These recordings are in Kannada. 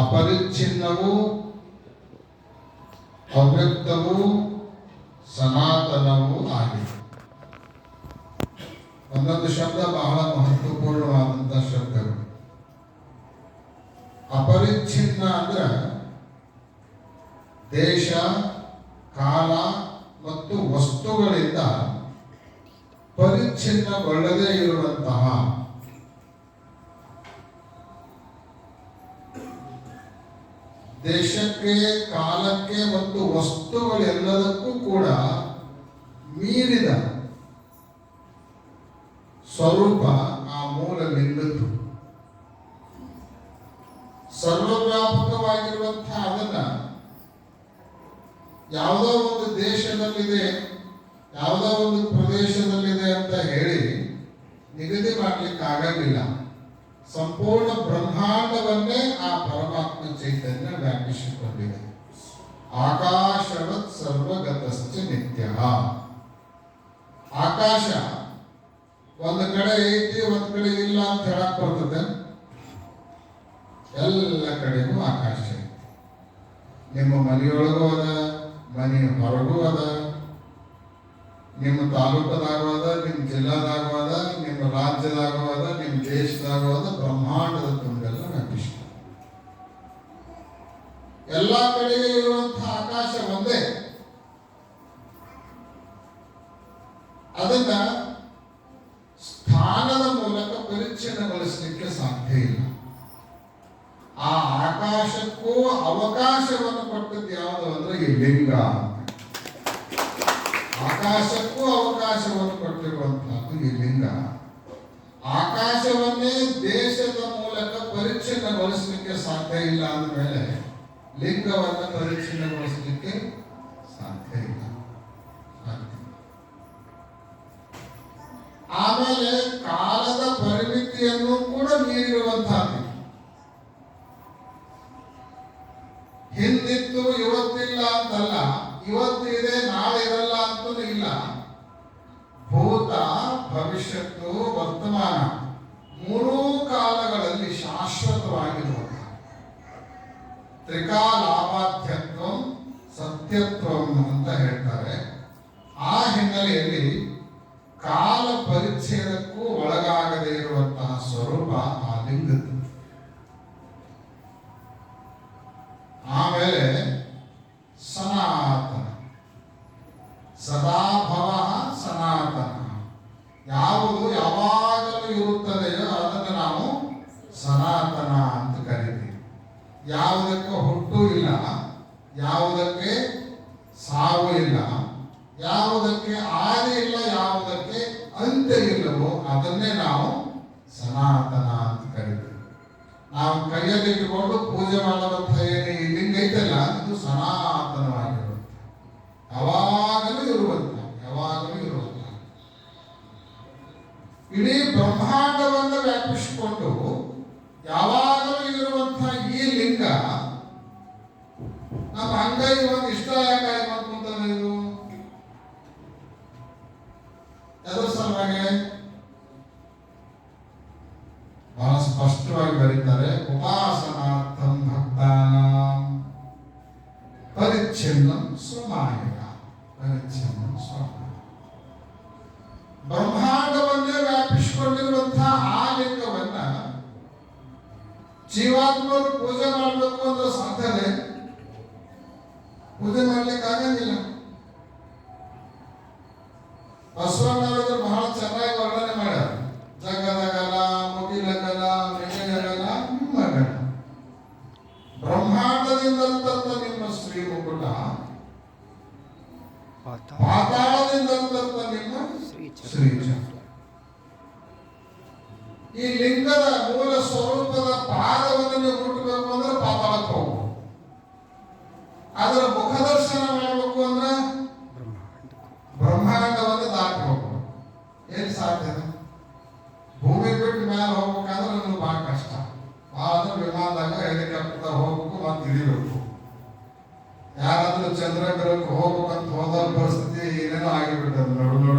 ಅಪರಿಚ್ಛಿನ್ನವು ಅವ್ಯಕ್ತವು ಸನಾತನವೂ ಆಗಿದೆ. ಒಂದೊಂದು ಶಬ್ದ ಬಹಳ ಮಹತ್ವಪೂರ್ಣವಾದಂತಹ ಶಬ್ದಗಳು. ಅಪರಿಚ್ಛಿನ್ನ ಅಂದ್ರೆ ದೇಶ, ಕಾಲ ಮತ್ತು ವಸ್ತುಗಳಿಂದ ಪರಿಚ್ಛಿನ್ನಗೊಳ್ಳದೇ ಇರುವಂತಹ ದೇಶಕ್ಕೆ, ಕಾಲಕ್ಕೆ ಮತ್ತು ವಸ್ತುಗಳೆಲ್ಲದಕ್ಕೂ ಕೂಡ ಮೀರಿದ ಸ್ವರೂಪ ಆ ಮೂಲ ಲಿಂಗದ್ದು ಸರ್ವವ್ಯಾಪಕವಾಗಿರುವಂತಹ ಅದನ್ನ ಯಾವುದೋ ಒಂದು ದೇಶದಲ್ಲಿದೆ, ಯಾವುದೋ ಒಂದು ಪ್ರದೇಶದಲ್ಲಿದೆ ಅಂತ ಹೇಳಿ ನಿಗದಿ ಮಾಡ್ಲಿಕ್ಕೆ ಆಗಲಿಲ್ಲ ಸಂಪೂರ್ಣ ಬ್ರಹ್ಮಾಂಡವನ್ನೇ ಆ ಪರಮಾತ್ಮ ಚೈತನ್ಯ ವ್ಯಾಪಿಸಿಕೊಂಡಿದೆ. ಆಕಾಶವತ್ ಸರ್ವಗತಶ್ಚ ನಿತ್ಯ. ಆಕಾಶ, ಒಂದ್ ಕಡೆ ಐತಿ, ಒಂದ್ ಕಡೆ ಇಲ್ಲ ಅಂತ ಹೇಳಕ್ ಬರ್ತದೆ. ಎಲ್ಲ ಕಡೆಗೂ ಆಕಾಶ ಐತಿ. ನಿಮ್ಮ ಮನೆಯೊಳಗೂ ಅದ, ಮನೆಯ ಹೊರಗೂ ಅದ. ನಿಮ್ಮ ತಾಲೂಕದಾಗೂ ನಿಮ್ಮ ಜಿಲ್ಲಾದಾಗೂ ನಿಮ್ಮ ರಾಜ್ಯದಾಗೂ ಅದ ನಿಮ್ಮ ದೇಶದಾಗೂ ಬ್ರಹ್ಮಾಂಡದ ತುಂಬೆಲ್ಲ ವ್ಯಾಪಿಸಿದೆ ಎಲ್ಲ ಕಡೆ ಇರುವಂತಹ ಆಕಾಶ ಒಂದೇ. ಅದನ್ನ ಸ್ಥಾನದ ಮೂಲಕ ಪರಿಚ್ಛಿನ್ನಗೊಳಿಸಲಿಕ್ಕೆ ಸಾಧ್ಯ ಇಲ್ಲ. ಆ ಆಕಾಶಕ್ಕೂ ಅವಕಾಶವನ್ನು ಕೊಟ್ಟದ್ದು ಯಾವುದು ಅಂದ್ರೆ ಈ ಲಿಂಗ. ಆಕಾಶಕ್ಕೂ ಅವಕಾಶವನ್ನು ಕೊಟ್ಟಿರುವಂತಹದ್ದು ಲಿಂಗ ಆಕಾಶವನ್ನೇ ದೇಶದ ಮೂಲಕ ಪರಿಚ್ಛಿನ್ನಗೊಳಿಸಲಿಕ್ಕೆ ಸಾಧ್ಯ ಇಲ್ಲ ಅಂದಮೇಲೆ ಲಿಂಗವನ್ನು ಪರಿಚ್ಛಿನ್ನಗೊಳಿಸಲಿಕ್ಕೆ ಸಾಧ್ಯ ಇಲ್ಲ. ಆಮೇಲೆ ಕಾಲ ಪರಿಚ್ಛೇದಕ್ಕೂ ಒಳಗಾಗದೇ ಇರುವಂತಹ ಸ್ವರೂಪ ಆ ಲಿಂಗದ್ದು ಆಮೇಲೆ ಸನಾತನ ಸದಾಭವ ಸನಾತನ ಯಾವುದು ಯಾವಾಗಲೂ ಇರುತ್ತದೆಯೋ ಅದನ್ನು ನಾವು ಸನಾತನ ಅಂತ ಕರಿತೀವಿ ಯಾವುದಕ್ಕೆ ಹುಟ್ಟು ಇಲ್ಲ ಯಾವುದಕ್ಕೆ ಸಾವು ಇಲ್ಲ ಯಾವುದಕ್ಕೆ ಆದಿ ಇಲ್ಲ ಯಾವುದಕ್ಕೆ ಅಂತ್ಯ ಅದನ್ನೇ ನಾವು ಸನಾತನ ಅಂತ ಕರಿತೀವಿ. ನಾವು ಕೈಯಲ್ಲಿ ಇಟ್ಟುಕೊಂಡು ಪೂಜೆ ಮಾಡುವಂತಹ ಏನು ಈ ಲಿಂಗ ಐತಲ್ಲ ಇದು ಸನಾತನವಾಗಿರುತ್ತೆ. ಯಾವಾಗಲೂ ಇರುವಂತ ಯಾವಾಗಲೂ ಇರುವಂತ ಇಡೀ ಬ್ರಹ್ಮಾಂಡವನ್ನು ವ್ಯಾಪಿಸಿಕೊಂಡು ಯಾವಾಗಲೂ ಇರುವಂತಹ ಈ ಲಿಂಗ ನಮ್ಮ ಅಂಗೈ ಒಂದು ಇಷ್ಟ ಯಾಕೆ ಮಾಡ್ಕೊಂತಾರೆ ಇದು ಎದ್ರ ಸಲುವಾಗಿ ಬಹಳ ಸ್ಪಷ್ಟವಾಗಿ ಬರೀತಾರೆ, ಉಪಾಸನಾರ್ಥಂ ಭಕ್ತಾನ ಪರಿಚ್ಛಿನ್ನ ಸ್ವಮಾಯ ಪರಿಚ್ಛಿನ್ನ ಸ್ವಮಾಯ ಬ್ರಹ್ಮಾಂಡವನ್ನೇ ವ್ಯಾಪಿಸಿಕೊಂಡಿರುವಂತಹ ಆ ಲಿಂಗವನ್ನ ಜೀವಾತ್ಮರು ಪೂಜೆ ಮಾಡಬೇಕು ಅಂದ್ರೆ ಸಾಧ್ಯತೆ ಪೂಜೆ ಮಾಡ್ಲಿಕ್ಕೆ ಆಗಂಗಿಲ್ಲ ಬಸವಣ್ಣವರು ಬಹಳ ಚೆನ್ನಾಗಿ ವರ್ಣನೆ ಮಾಡ್ಯಾರ ಜಗದಗಲ ಮುಗಿಲಗಲ ಮಿಗಗಲ ನಿಮ್ಮಗಲ ಬ್ರಹ್ಮಾಂಡದಿಂದಂತ ನಿಮ್ಮ ಶ್ರೀ ಮುಕುಟ ಪಾತಾಳದಿಂದಂತ ನಿಮ್ಮ ಶ್ರೀಚ ಈ ಲಿಂಗದ ಮೂಲ ಸ್ವರೂಪದ ಪಾದವನ್ನು ನೀವು ಮುಟ್ಟಬೇಕು ಅಂದ್ರೆ ಪಾತಾಳಕ್ಕೆ ಹೋಗ್ಬೇಕು ಅದರ ಮುಖದರ್ಶನ ಮಾಡಬೇಕು ಅಂದ್ರೆ ಬ್ರಹ್ಮಾಂಡವನ್ನು ದಾಟಿ ಹೋಗ್ಬೇಕು. ಏನ್ ಸಾಧ್ಯತೆ ಭೂಮಿ ಬಿಟ್ಟು ಮೇಲೆ ಹೋಗ್ಬೇಕಂದ್ರೆ ನಮ್ಗೆ ಬಹಳ ಕಷ್ಟ. ಆದ್ರೆ ವಿಮಾನದಾಗ ಹೆಲಿಕಾಪ್ಟರ್ ಹೋಗ್ಬೇಕು ಮತ್ತೆ ಇಳಿಬೇಕು. ಯಾರಾದ್ರೂ ಚಂದ್ರ ಗ್ರಹಕ್ಕೆ ಹೋಗ್ಬೇಕಂತ ಹೋದ ಪರಿಸ್ಥಿತಿ ಏನೇನೋ ಆಗಿಬಿಟ್ಟದ ನೋಡು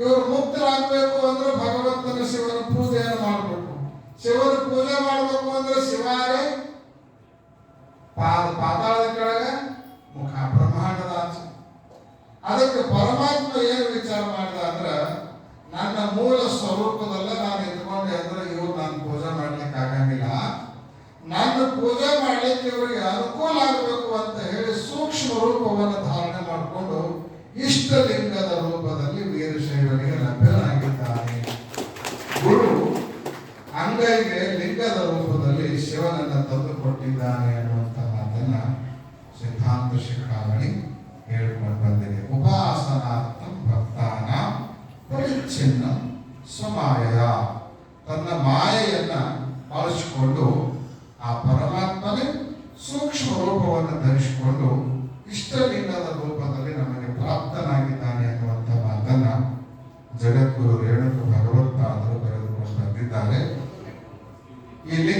ಇವರು ಮುಕ್ತರಾಗಬೇಕು ಅಂದ್ರೆ ಭಗವಂತನ ಶಿವನ ಪೂಜೆಯನ್ನು ಮಾಡಬೇಕು. ಶಿವನ ಪೂಜೆ ಮಾಡಬೇಕು ಅಂದ್ರೆ ಶಿವಾರೇ ಪಾತಾಳದ ಕೆಳಗೆ ಮುಖ ಬ್ರಹ್ಮಾಂಡದ ಆಚೆ. ಅದಕ್ಕೆ ಪರಮಾತ್ಮ ಏನು ವಿಚಾರ ಮಾಡಿದ ಅಂದ್ರೆ, ನನ್ನ ಮೂಲ ಸ್ವರೂಪದಲ್ಲೇ ನಾನು ಇದ್ಕೊಂಡೆ ಅಂದ್ರೆ ಇವ್ರು ನಾನು ಪೂಜೆ ಮಾಡ್ಲಿಕ್ಕೆ ಆಗಂಗಿಲ್ಲ. ನನ್ನ ಪೂಜೆ ಮಾಡ್ಲಿಕ್ಕೆ ಇವರಿಗೆ ಅನುಕೂಲ ಆಗಬೇಕು ಅಂತ ಹೇಳಿ ಸೂಕ್ಷ್ಮ ರೂಪವನ್ನು ಧಾರಣೆ ಮಾಡಿಕೊಂಡು ಇಷ್ಟಲಿಂಗದ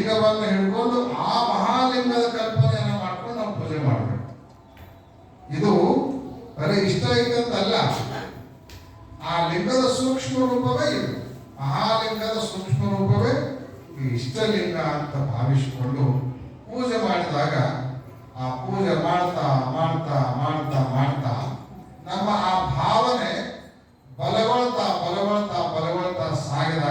ಲಿಂಗವನ್ನು ಹಿಡ್ಕೊಂಡು ಆ ಮಹಾಲಿಂಗದ ಕಲ್ಪನೆಯನ್ನು ಮಾಡ್ಕೊಂಡು ನಾವು ಪೂಜೆ ಮಾಡಬೇಕು. ಇದು ಬರೀ ಇಷ್ಟ ಐತಂತಲ್ಲ ಆ ಲಿಂಗದ ಸೂಕ್ಷ್ಮ ರೂಪವೇ ಇದು. ಮಹಾಲಿಂಗದ ಸೂಕ್ಷ್ಮ ರೂಪವೇ ಇಷ್ಟಲಿಂಗ ಅಂತ ಭಾವಿಸಿಕೊಂಡು ಪೂಜೆ ಮಾಡಿದಾಗ ಆ ಪೂಜೆ ಮಾಡ್ತಾ ಮಾಡ್ತಾ ಮಾಡ್ತಾ ಮಾಡ್ತಾ ನಮ್ಮ ಆ ಭಾವನೆ ಬಲಗೊಳ್ತಾ ಬಲಗೊಳ್ತಾ ಬಲಗೊಳ್ತಾ ಸಾಗಿದಾಗ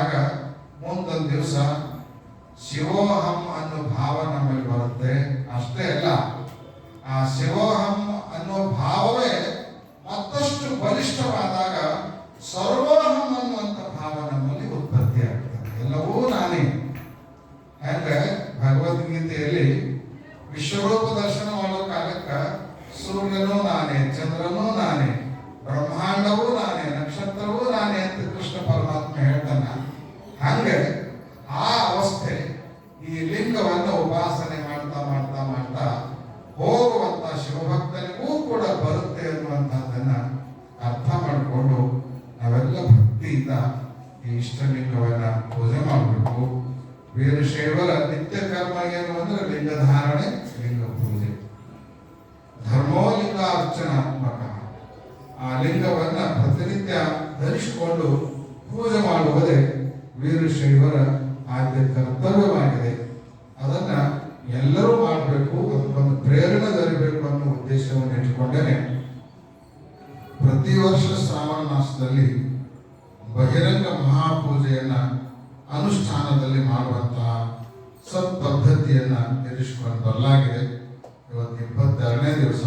ಇಟ್ಟುಕೊಂಡೇನೆ ಪ್ರತಿ ವರ್ಷ ಶ್ರಾವಣ ಮಾಸದಲ್ಲಿ ಬಹಿರಂಗ ಮಹಾಪೂಜೆಯನ್ನ ಅನುಷ್ಠಾನದಲ್ಲಿ ಮಾಡುವಂತಹ ಸತ್ ಪದ್ಧತಿಯನ್ನು ಇರಿಸಿಕೊಂಡು ಬರಲಾಗಿದೆ. ಇವತ್ತು ಇಪ್ಪತ್ತೆರಡನೇ ದಿವಸ.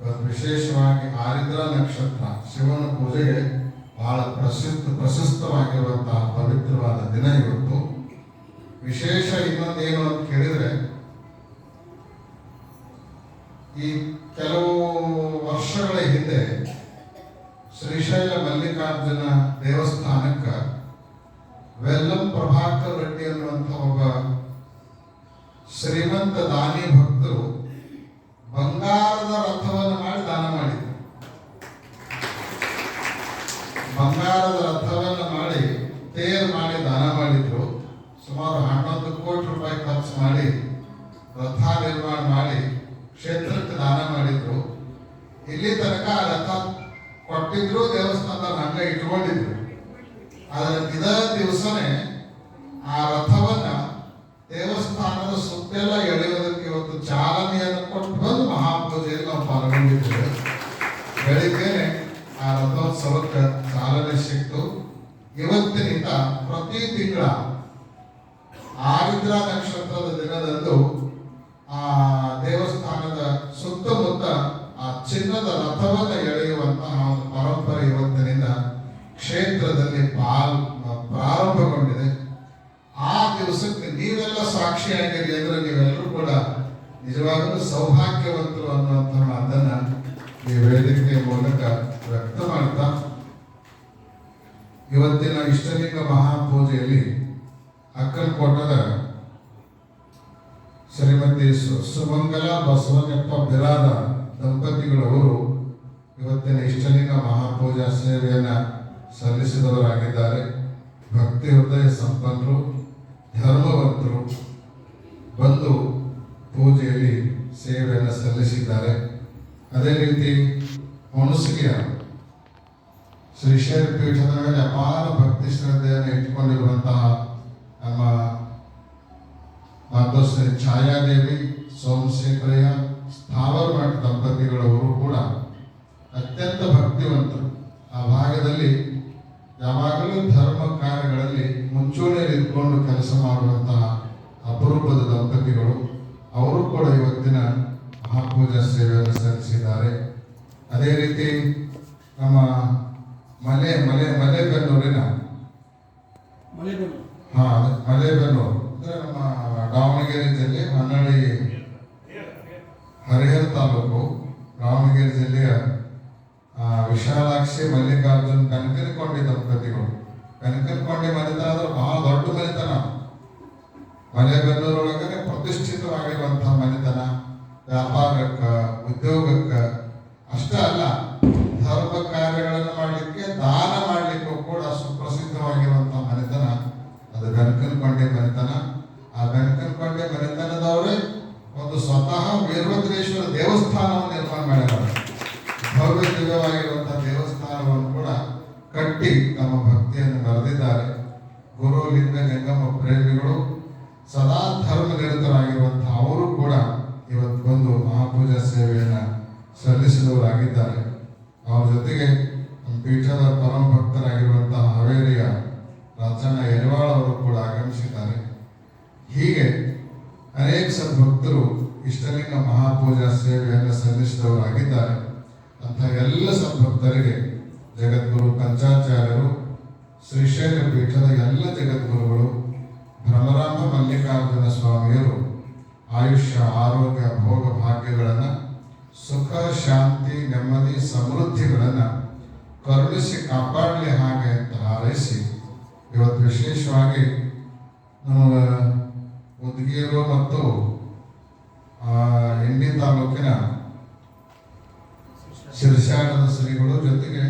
ಇವತ್ತು ವಿಶೇಷವಾಗಿ ಆರಿದ್ರ ನಕ್ಷತ್ರ ಶಿವನ ಪೂಜೆಗೆ ಬಹಳ ಪ್ರಸಿದ್ಧ ಪ್ರಶಸ್ತವಾಗಿರುವಂತಹ ಪವಿತ್ರವಾದ ದಿನ ಇವತ್ತು. ವಿಶೇಷ ಇನ್ನೊಂದೇನು ಅಂತ ಕೇಳಿದ್ರೆ ಈ ಕೆಲವು ವರ್ಷಗಳ ಹಿಂದೆ ಶ್ರೀಶೈಲ ಮಲ್ಲಿಕಾರ್ಜುನ ದೇವಸ್ಥಾನಕ್ಕ ವೆಲ್ಲಂ ಪ್ರಭಾಕರ್ ರೆಡ್ಡಿ ಅನ್ನುವಂಥ ಒಬ್ಬ ಶ್ರೀಮಂತ ದಾನಿ ಭಕ್ತರು ಬಂಗಾರದ ರಥವನ್ನು ಮಾಡಿ ದಾನ ಮಾಡಿದ್ರು ಬಂಗಾರದ ರಥವನ್ನು ಮಾಡಿ ತೇರು ಮಾಡಿ ದಾನ ಮಾಡಿದ್ರು ಸುಮಾರು ಹನ್ನೊಂದು ಕೋಟಿ ರೂಪಾಯಿ ಖರ್ಚು ಮಾಡಿ ರಥ ನಿರ್ಮಾಣ ಮಾಡಿ ಕ್ಷೇತ್ರಕ್ಕೆ ದಾನ ಮಾಡಿದ್ರು ಇಲ್ಲಿ ತನಕ ಆ ರಥ ಕೊಟ್ಟಿದ್ರು ದೇವಸ್ಥಾನದಲ್ಲಿ ಹಂಗ ಇಟ್ಕೊಂಡಿದ್ರು. ಆದ್ರೆ ಇದ ದಿವಸನೇ ಆ ರಥವನ್ನ ದೇವಸ್ಥಾನದ ಸುತ್ತೆಲ್ಲ ಎಳೆಯೋದಕ್ಕೆ ಇವತ್ತು ಚಾಲನೆಯನ್ನು ಕೊಟ್ಟು ಬಂದು ಮಹಾಪೂಜೆಯಲ್ಲಿ ನಾವು ಪಾಲ್ಗೊಂಡಿದ್ದೇವೆ. ಬೆಳಿಗ್ಗೆನೆ ಆ ರಥೋತ್ಸವಕ್ಕೆ ಚಾಲನೆ ಸಿಕ್ತು. ಇವತ್ತಿನಿಂದ ಪ್ರತಿ ತಿಂಗಳ ಆರಿದ್ರ ನಕ್ಷತ್ರದ ದಿನದಂದು ಕ್ಷೇತ್ರದಲ್ಲಿ ಪ್ರಾರಂಭಗೊಂಡಿದೆ. ಆ ದಿವಸಕ್ಕೆ ನೀವೆಲ್ಲ ಸಾಕ್ಷಿಯಾಗಿರಿ ಅಂದ್ರೆ ನೀವೆಲ್ಲರೂ ಕೂಡ ನಿಜವಾಗಲೂ ಸೌಭಾಗ್ಯವಂತರು ಅನ್ನುವಂಥ ಮಾತನ್ನ ಈ ವೇದಿಕೆಯ ಮೂಲಕ ವ್ಯಕ್ತ ಮಾಡ್ತಾ. ಇವತ್ತಿನ ಇಷ್ಟಲಿಂಗ ಮಹಾಪೂಜೆಯಲ್ಲಿ ಅಕ್ಕಲಕೋಟದ ಶ್ರೀಮತಿ ಸುಮಂಗಲ ಬಸವನಪ್ಪ ಬಿರಾದ ದಂಪತಿಗಳವರು ಇವತ್ತಿನ ಇಷ್ಟಲಿಂಗ ಮಹಾಪೂಜಾ ಸೇವೆಯನ್ನು ಸಲ್ಲಿಸಿದವರಾಗಿದ್ದಾರೆ. ಭಕ್ತಿ ಹೃದಯ ಸಂಪನ್ನರು ಧರ್ಮವಂತರು ಬಂದು ಪೂಜೆಯಲ್ಲಿ ಸೇವೆಯನ್ನು ಸಲ್ಲಿಸಿದ್ದಾರೆ. ಅದೇ ರೀತಿ ಹುಣಸಗಿಯ ಶ್ರೀಶೈಲ ಪೀಠದ ಮೇಲೆ ಅಪಾರ ಭಕ್ತಿ ಶ್ರದ್ಧೆಯನ್ನು ಇಟ್ಟುಕೊಂಡಿರುವಂತಹ ನಮ್ಮ ಮಾತೋಶ್ರೀ ಛಾಯಾದೇವಿ, ಸೋಮಶೇಖರಯ್ಯ, ಸ್ಥಾವರ ಮಠ ದಂಪತಿಗಳವರು ಕೂಡ ಅತ್ಯಂತ ಭಕ್ತಿವಂತರು. ಆ ಭಾಗದಲ್ಲಿ ಯಾವಾಗಲೂ ಧರ್ಮ ಕಾರ್ಯಗಳಲ್ಲಿ ಮುಂಚೂಣಿಯಲ್ಲಿ ಇದ್ಕೊಂಡು ಕೆಲಸ ಮಾಡುವಂತಹ ಅಪರೂಪದ ದಂಪತಿಗಳು ಅವರು ಕೂಡ ಇವತ್ತಿನ ಮಹಾಪೂಜಾ ಸೇವೆಯನ್ನು ಸಲ್ಲಿಸಿದ್ದಾರೆ. ಅದೇ ರೀತಿ ನಮ್ಮ ಮಲೆ ಮಲೆ ಮಲೆಬೆನ್ನೂರಿನ ಹಾಂ ಮಲೆಬೆನ್ನೂರು. ಅಂದರೆ ನಮ್ಮ ದಾವಣಗೆರೆ ಜಿಲ್ಲೆ ಹನ್ನಳ್ಳಿ ಹರಿಹರ ತಾಲೂಕು ದಾವಣಗೆರೆ ಜಿಲ್ಲೆಯ ವಿಶಾಲಾಕ್ಷಿ ಮಲ್ಲಿಕಾರ್ಜುನ್ ಕನಕನಕೊಂಡಿ ದಂಪತಿಗಳು. ಕನಕನಕೊಂಡಿ ಮನೆತನ ಅಂದ್ರೆ ಬಹಳ ದೊಡ್ಡ ಸಲ್ಲಿಸಿದವರಾಗಿದ್ದಾರೆ ಅವರ ಜೊತೆಗೆ ಪೀಠದ ಪರಮ ಭಕ್ತರಾಗಿರುವಂತಹ ಹಾವೇರಿಯ ರಾಜಣ್ಣ ಯರಿವಾಳ ಅವರು ಕೂಡ ಆಗಮಿಸಿದ್ದಾರೆ. ಹೀಗೆ ಅನೇಕ ಸದ್ಭಕ್ತರು ಇಷ್ಟಲಿಂಗ ಮಹಾಪೂಜಾ ಸೇವೆಯನ್ನು ಸಲ್ಲಿಸಿದವರಾಗಿದ್ದಾರೆ. ಅಂತ ಎಲ್ಲ ಸದ್ಭಕ್ತರಿಗೆ ಜಗದ್ಗುರು ಪಂಚಾಚಾರ್ಯರು ಶ್ರೀಶೈಲ ಪೀಠದ ಎಲ್ಲ ಜಗದ್ಗುರುಗಳು ಭ್ರಮರಾಮ ಮಲ್ಲಿಕಾರ್ಜುನ ಸ್ವಾಮಿಯರು ಆಯುಷ್ಯ, ಆರೋಗ್ಯ, ಭೋಗ ಭಾಗ್ಯಗಳನ್ನು ಸುಖ, ಶಾಂತಿ, ನೆಮ್ಮದಿ, ಸಮೃದ್ಧಿಗಳನ್ನು ಕರುಣಿಸಿ ಕಾಪಾಡಲಿ ಹಾಗೆ ಅಂತ ಹಾರೈಸಿ ಇವತ್ತು ವಿಶೇಷವಾಗಿ ನಮ್ಮ ಉದ್ಗೀರು ಮತ್ತು ಇಂಡಿ ತಾಲೂಕಿನ ಶಿರ್ಷಾಡದ ಶ್ರೀಗಳು ಜೊತೆಗೆ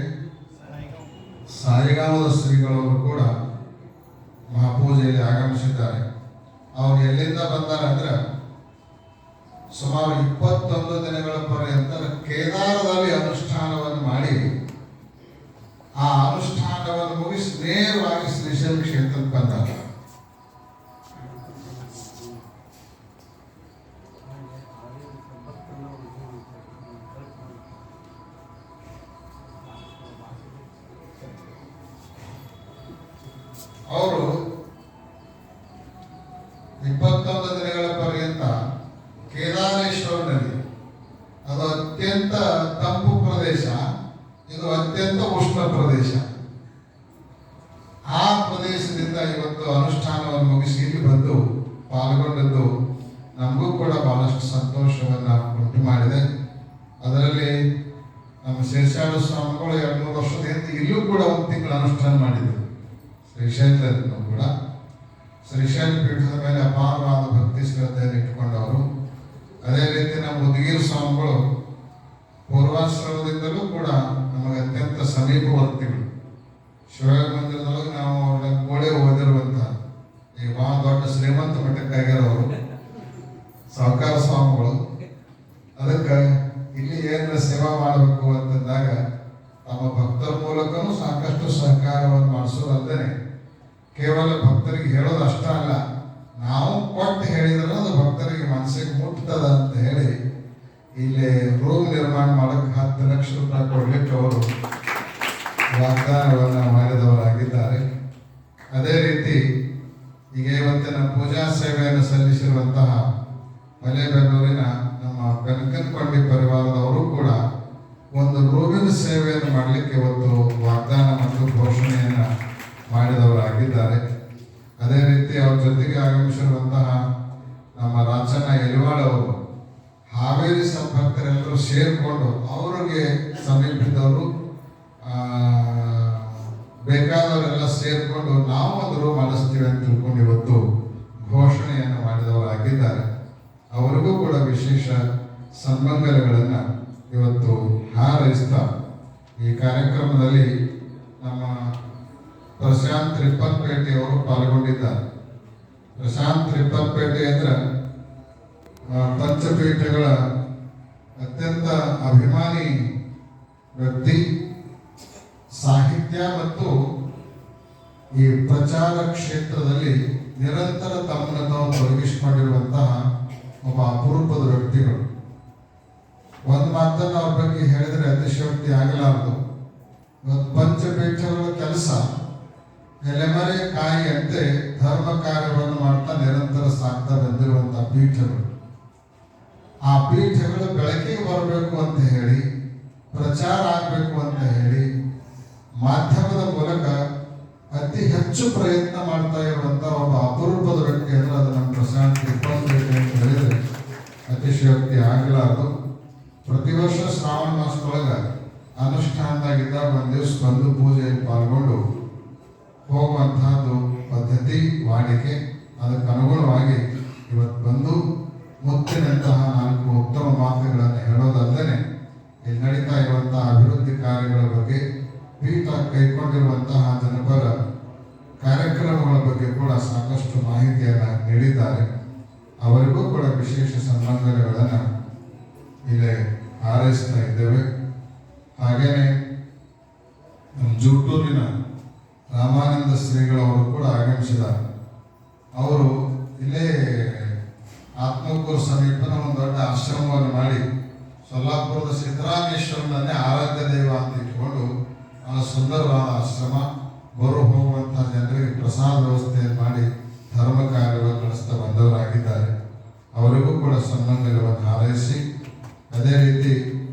ಸಾಯಿಗಾಮದ ಶ್ರೀಗಳವರು ಕೂಡ ಮಹಾಪೂಜೆಯಲ್ಲಿ ಆಗಮಿಸಿದ್ದಾರೆ. ಅವರು ಎಲ್ಲಿಂದ ಬಂದಾರೆ ಅಂದ್ರೆ ಸುಮಾರು ಇಪ್ಪತ್ತೊಂದು ಇದು ಅತ್ಯಂತ ಉಷ್ಣ ಪ್ರದೇಶ. ಆ ಪ್ರದೇಶದಿಂದ ಇವತ್ತು ಅನುಷ್ಠಾನವನ್ನು ಮುಗಿಸಿ ಇಲ್ಲಿ ಬಂದು ಪಾಲ್ಗೊಂಡದ್ದು ನಮಗೂ ಕೂಡ ಬಹಳಷ್ಟು ಸಂತೋಷವನ್ನು ಉಂಟು ಮಾಡಿದೆ. ಅದರಲ್ಲಿ ನಮ್ಮ ಶೇಷಾಡು ಸ್ವಾಮಿಗಳು ಎರಡು ಮೂರು ವರ್ಷದ ಹಿಂದೆ ಇಲ್ಲೂ ಕೂಡ ಒಂದು ತಿಂಗಳು ಅನುಷ್ಠಾನ ಮಾಡಿದ್ರು. ಶ್ರೀಶೈಲದಲ್ಲೂ ಕೂಡ. ಶ್ರೀಶೈಲ ಪೀಠದ ಮೇಲೆ ಅಪಾರವಾದ ಭಕ್ತಿ ಶ್ರದ್ಧೆಯನ್ನು ಇಟ್ಟುಕೊಂಡವರು. ಅದೇ ರೀತಿ ನಮ್ಮ ಉದಗೀರ್ ಸ್ವಾಮಿಗಳು ಪೂರ್ವಾಶ್ರಮದಿಂದಲೂ ಕೂಡ ನಮಗೆ ಅತ್ಯಂತ ಸಮೀಪವರ್ತಿಗಳು ಶಿವಯೋಗ ಮಂದಿರದೊಳಗೆ ನಾವು ಅವ್ರ ಕೋಳಿ ಓದಿರುವಂತ ಈ ಬಹಳ ದೊಡ್ಡ ಶ್ರೀಮಂತ ಮಠಕ್ಕಾಗಿರೋರು ಸಾಹುಕಾರ ಸ್ವಾಮಿಗಳು ಅದಕ್ಕೆ ಇಲ್ಲಿ ಏನಾರ ಸೇವಾ ಮಾಡಬೇಕು ಅಂತಂದಾಗ ತಮ್ಮ ಭಕ್ತರ ಮೂಲಕನೂ ಸಾಕಷ್ಟು ಸಹಕಾರವನ್ನು ಮಾಡಿಸೋದಲ್ಲದೆ ಕೇವಲ ಭಕ್ತರಿಗೆ ಹೇಳೋದು ಅಷ್ಟ ಅಲ್ಲ ನಾವು ಕೊಟ್ಟು ಹೇಳಿದ್ರೆ ಅದು ಭಕ್ತರಿಗೆ ಮನಸ್ಸಿಗೆ ಮುಟ್ತದ ಅಂತ ಹೇಳಿ ಇಲ್ಲಿ ರೂಮ್ ನಿರ್ಮಾಣ ಮಾಡಕ್ಕೆ ಹತ್ತು ಲಕ್ಷ ರೂಪಾಯಿ ಕೊಡ್ಲಿಕ್ಕೆ ಅವರು ವಾಗ್ದಾನವನ್ನು ಮಾಡಿದವರಾಗಿದ್ದಾರೆ ಅದೇ ರೀತಿ ಈಗ ಇವತ್ತಿನ ಪೂಜಾ ಸೇವೆಯನ್ನು ಸಲ್ಲಿಸಿರುವಂತಹ ಮಲೆಬೆನ್ನೂರಿನ ನಮ್ಮ ಕನಕನಕೊಂಡಿ ಪರಿವಾರದವರು ಕೂಡ ಒಂದು ರೂಮಿನ ಸೇವೆಯನ್ನು ಮಾಡಲಿಕ್ಕೆ ಒಂದು ವಾಗ್ದಾನ ಮತ್ತು ಘೋಷಣೆಯನ್ನು ಮಾಡಿದವರಾಗಿದ್ದಾರೆ. ಅದೇ ರೀತಿ ಅವ್ರ ಜೊತೆಗೆ ಆಗಮಿಸಿರುವಂತಹ ನಮ್ಮ ರಾಜಣ್ಣ ಯಲಿವಾಳ ಅವರು, ಹಾವೇರಿ ಸಂಪರ್ಕರೆಲ್ಲರೂ ಸೇರಿಕೊಂಡು ಅವರಿಗೆ ಸಮೀಪಿದ್ದವರು ಬೇಕಾದವರೆಲ್ಲ ಸೇರಿಕೊಂಡು ನಾವು ಒಂದು ಮಾಡಿಸ್ತೀವಿ ಅಂತ ತಿಳ್ಕೊಂಡು ಇವತ್ತು ಘೋಷಣೆಯನ್ನು ಮಾಡಿದವರಾಗಿದ್ದಾರೆ ಅವರಿಗೂ ಕೂಡ ವಿಶೇಷ ಸಂಬಂಧಗಳನ್ನು ಇವತ್ತು ಹಾರೈಸ್ತಾ ಈ ಕಾರ್ಯಕ್ರಮದಲ್ಲಿ ನಮ್ಮ ಪ್ರಶಾಂತ್ ಪೇಟೆ ಅವರು ಪಾಲ್ಗೊಂಡಿದ್ದಾರೆ. ಪ್ರಶಾಂತ್ ರಿಪ್ಪನ್ಪೇಟೆ ಅಂದ್ರೆ ಪಂಚಪೀಠಗಳ ಅತ್ಯಂತ ಅಭಿಮಾನಿ ವ್ಯಕ್ತಿ, ಸಾಹಿತ್ಯ ಮತ್ತು ಈ ಪ್ರಚಾರ ಕ್ಷೇತ್ರದಲ್ಲಿ ನಿರಂತರ ತಮ್ಮನ್ನು ತಾವು ತೊಡಗಿಸಿಕೊಂಡಿರುವಂತಹ ಒಬ್ಬ ಅಪರೂಪದ ವ್ಯಕ್ತಿಗಳು. ಒಂದು ಮಾತನ್ನು ಅವ್ರ ಬಗ್ಗೆ ಹೇಳಿದ್ರೆ ಅತಿಶಯೋಕ್ತಿ ಆಗಲಾರದು. ಇವತ್ತು ಪಂಚಪೀಠಗಳ ಕೆಲಸ, ಎಲೆಮರೆ ಕಾಯಿಯಂತೆ ಧರ್ಮ ಕಾರ್ಯವನ್ನು ಮಾಡ್ತಾ ನಿರಂತರ ಸಾಗ್ತಾ ಬಂದಿರುವಂತಹ ಪೀಠಗಳು. ಆ ಪೀಠಗಳು ಬೆಳಕಿಗೆ ಬರಬೇಕು ಅಂತ ಹೇಳಿ, ಪ್ರಚಾರ ಆಗಬೇಕು ಅಂತ ಹೇಳಿ, ಮಾಧ್ಯಮದ ಮೂಲಕ ಅತಿ ಹೆಚ್ಚು ಪ್ರಯತ್ನ ಮಾಡ್ತಾ ಇರುವಂತಹ ಒಬ್ಬ ಅಪರೂಪದ ವ್ಯಕ್ತಿ ಅಂದ್ರೆ ಅದು ನಮ್ಮ ಪ್ರಶಾಂತ್ ರಿಪ್ಪನ್ಪೇಟೆ ಅಂತ ಹೇಳಿದ್ರೆ ಅತಿಶಯೋಕ್ತಿ ಆಗಲಾರದು. ಪ್ರತಿ ವರ್ಷ ಶ್ರಾವಣ ಮಾಸದೊಳಗ ಅನುಷ್ಠಾನದಾಗಿದ್ದ ಒಂದು ದಿವಸ ಬಂದು ಪೂಜೆಯಲ್ಲಿ ಪಾಲ್ಗೊಂಡು ಹೋಗುವಂತಹದ್ದು ಪದ್ಧತಿ, ವಾಡಿಕೆ ಅದಕ್ಕೆ ಅನುಗುಣವಾಗಿ ಇವತ್ತು ಬಂದು ಮುತ್ತಿನಂತಹ ನಾಲ್ಕು ಉತ್ತಮ ಮಾತುಗಳನ್ನು ಹೇಳೋದಲ್ಲದೆ ಇಲ್ಲಿ ನಡೀತಾ ಇರುವಂತಹ ಅಭಿವೃದ್ಧಿ ಕಾರ್ಯಗಳ ಬಗ್ಗೆ ಪೀಠ ಕೈಕೊಂಡಿರುವಂತಹ ಜನಪರ ಕಾರ್ಯಕ್ರಮಗಳ ಬಗ್ಗೆ ಕೂಡ ಸಾಕಷ್ಟು ಮಾಹಿತಿಯನ್ನು ನೀಡಿದ್ದಾರೆ. ಅವರಿಗೂ ಕೂಡ ವಿಶೇಷ ಸಂಬಂಧಗಳನ್ನು ಇಲ್ಲಿ ಹಾರೈಸ್ತಾ ಇದ್ದೇವೆ. ಹಾಗೇನೆ ನಮ್ಮ ಜೂಟೂರಿನ ರಾಮಾನಂದ ಶ್ರೀಗಳವರು ಕೂಡ ಆಗಮಿಸಿದ್ದಾರೆ. ಅವರು ಇಲ್ಲೇ ಆತ್ಮಕೂರು ಸಮೀಪನ ಒಂದು ದೊಡ್ಡ ಆಶ್ರಮವನ್ನು ಮಾಡಿ ಸೊಲ್ಲಾಪುರದ ಸಿದ್ದರಾಮೇಶ್ವರನನ್ನೇ ಆರಾಧ್ಯ ದೈವ ಅಂತ ಇಟ್ಕೊಂಡು ಆ ಸುಂದರವಾದ ಆಶ್ರಮ, ಬರು ಹೋಗುವಂತಹ ಜನರಿಗೆ ಪ್ರಸಾದ ವ್ಯವಸ್ಥೆಯನ್ನು ಮಾಡಿ ಧರ್ಮ ಕಾರ್ಯವನ್ನು ನಡೆಸ್ತಾ ಬಂದವರಾಗಿದ್ದಾರೆ. ಅವರಿಗೂ ಕೂಡ ಸಂಬಂಧಗಳನ್ನು ಹಾರೈಸಿ ಅದೇ ರೀತಿ